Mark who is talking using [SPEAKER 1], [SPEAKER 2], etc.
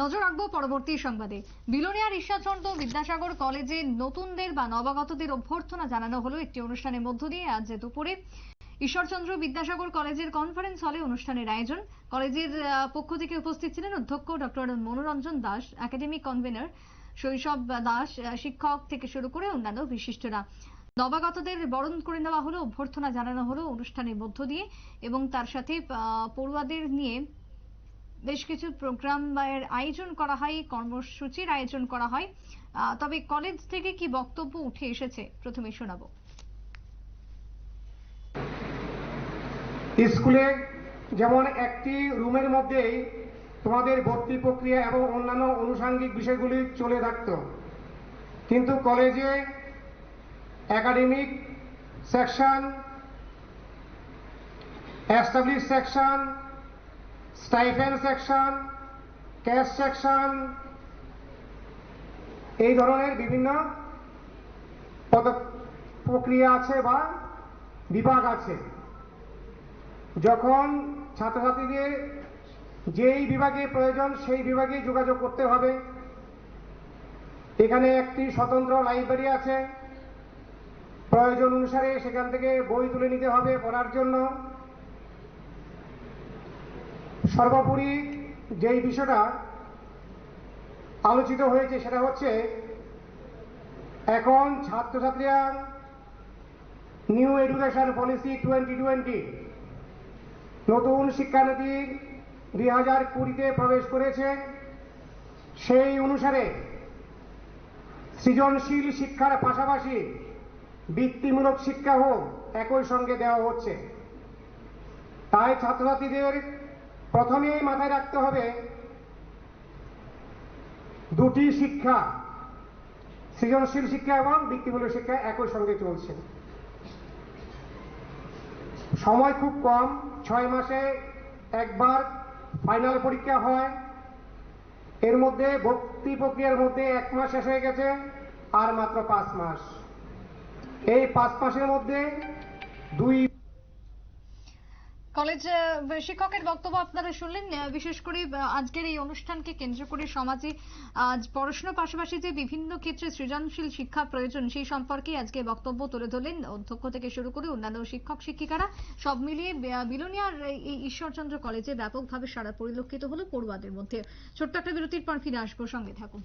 [SPEAKER 1] নজর রাখব পরবর্তী সংবাদে। বিলোনিয়ার ঈশ্বরচন্দ্র বিদ্যাসাগর কলেজে নতুনদের বা নবাগতদের অভ্যর্থনা জানানো হলো একটি অনুষ্ঠানের মধ্য দিয়ে আজ দুপুরে। ঈশ্বরচন্দ্র বিদ্যাসাগর কলেজের কনফারেন্স হলে অনুষ্ঠানের আয়োজন। কলেজের পক্ষ থেকে উপস্থিত ছিলেন অধ্যক্ষ doctor Manoranjan Das academic convener Shaishab Das শিক্ষক থেকে শুরু করে অন্যান্য বিশিষ্টরা। নবাগতদের বরণ করে নেওয়া হলো, অভ্যর্থনা জানানো হলো অনুষ্ঠানের মধ্য দিয়ে এবং তার সাথে পড়ুয়াদের নিয়ে বেশ কিছু প্রোগ্রাম এর আয়োজন করা হয়, কর্মসূচির আয়োজন করা হয়। তবে কলেজ থেকে কি বক্তব্য উঠে এসেছে? প্রথমে শোনাবো।
[SPEAKER 2] স্কুলে যেমন একটি রুমের মধ্যেই তোমাদের ভর্তি প্রক্রিয়া এবং অন্যান্য আনুষাঙ্গিক বিষয়গুলি চলে থাকত। কিন্তু কলেজে academic section establish section stipend section, cash section, এই ধরনের বিভিন্ন পদ প্রক্রিয়া আছে বা বিভাগ আছে। যখন ছাত্রছাত্রীদের যেই বিভাগে প্রয়োজন সেই বিভাগে যোগাযোগ করতে হবে। এখানে একটি স্বতন্ত্র লাইব্রেরি আছে। প্রয়োজন অনুসারে সেখান থেকে বই তুলে নিতে হবে পড়ার জন্য। সর্বোপরি যেই বিষয়টা আলোচিত হয়েছে সেটা হচ্ছে এখন ছাত্রছাত্রীরা new education policy twenty twenty নতুন শিক্ষানীতি দুই হাজার কুড়িতে প্রবেশ করেছে। সেই অনুসারে সৃজনশীল শিক্ষার পাশাপাশি বৃত্তিমূলক শিক্ষা হোক একই সঙ্গে দেওয়া হচ্ছে। তাই ছাত্রছাত্রীদের প্রথমেই মাথায় রাখতে হবে দুটি শিক্ষা, সৃজনশীল শিক্ষা এবং বৃত্তিমূলক শিক্ষা একই সঙ্গে চলছে। সময় খুব কম, ছয় মাসে একবার ফাইনাল পরীক্ষা হয়। এর মধ্যে ভর্তি প্রক্রিয়ার মধ্যে এক মাস শেষ হয়ে গেছে, আর মাত্র পাঁচ মাস। এই পাঁচ মাসের মধ্যে দুই
[SPEAKER 1] কলেজ শিক্ষকের বক্তব্য আপনারা শুনলেন বিশেষ করে আজকের এই অনুষ্ঠানকে কেন্দ্র করে সমাজে আজ পড়াশোনার পাশাপাশি যে বিভিন্ন ক্ষেত্রে সৃজনশীল শিক্ষা প্রয়োজন, সেই সম্পর্কে আজকে বক্তব্য তুলে ধরলেন অধ্যক্ষ থেকে শুরু করে অন্যান্য শিক্ষক শিক্ষিকারা। সব মিলিয়ে বিলোনিয়ার এই ঈশ্বরচন্দ্র কলেজে ব্যাপকভাবে সারা পরিলক্ষিত হলো পড়ুয়াদের মধ্যে। ছোট্ট একটা বিরতির পর ফিরে আসব, সঙ্গে থাকুন।